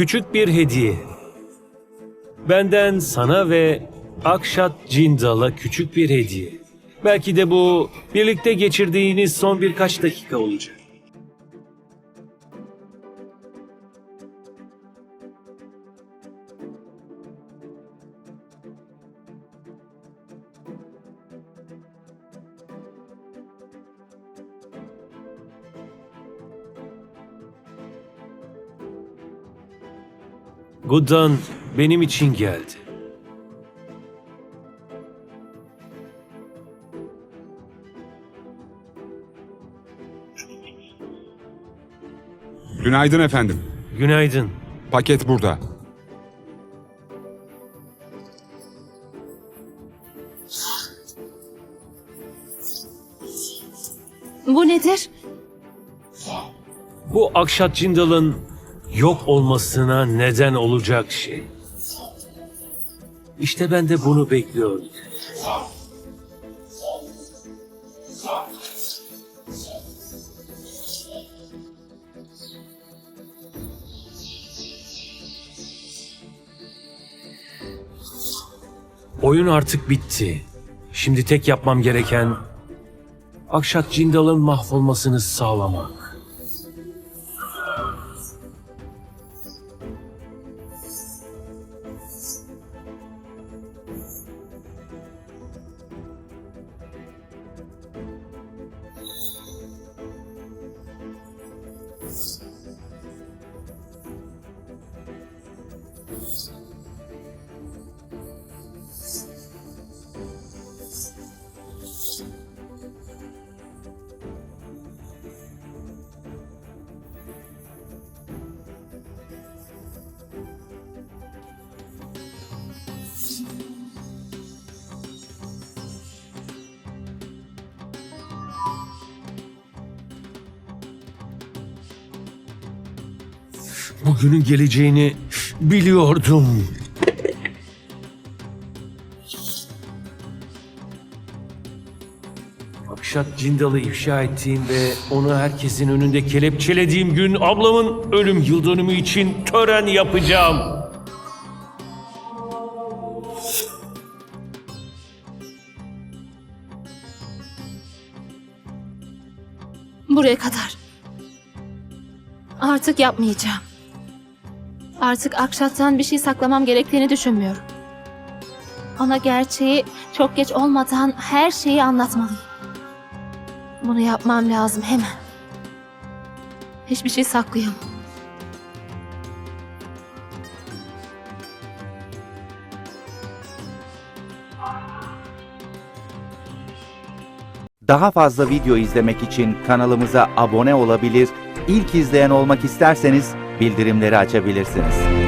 küçük bir hediye. Benden sana ve Akşat Cindal'a küçük bir hediye. Belki de bu birlikte geçirdiğiniz son birkaç dakika olacak. Guddan benim için geldi. Günaydın efendim. Günaydın. Paket burada. Bu nedir? Bu Akşat Cindal'ın yok olmasına neden olacak şey. İşte ben de bunu bekliyordum. Oyun artık bitti. Şimdi tek yapmam gereken Akşat Cindal'ın mahvolmasını sağlamak. Peace. Bugünün geleceğini biliyordum. Akşat Cindal'ı ifşa ettiğim ve onu herkesin önünde kelepçelediğim gün ablamın ölüm yıl dönümü için tören yapacağım. Buraya kadar. Artık yapmayacağım. Artık Akşat'tan bir şey saklamam gerektiğini düşünmüyorum. Ona gerçeği çok geç olmadan her şeyi anlatmalıyım. Bunu yapmam lazım hemen. Hiçbir şey saklayamam. Daha fazla video izlemek için kanalımıza abone olabilir, ilk izleyen olmak isterseniz bildirimleri açabilirsiniz.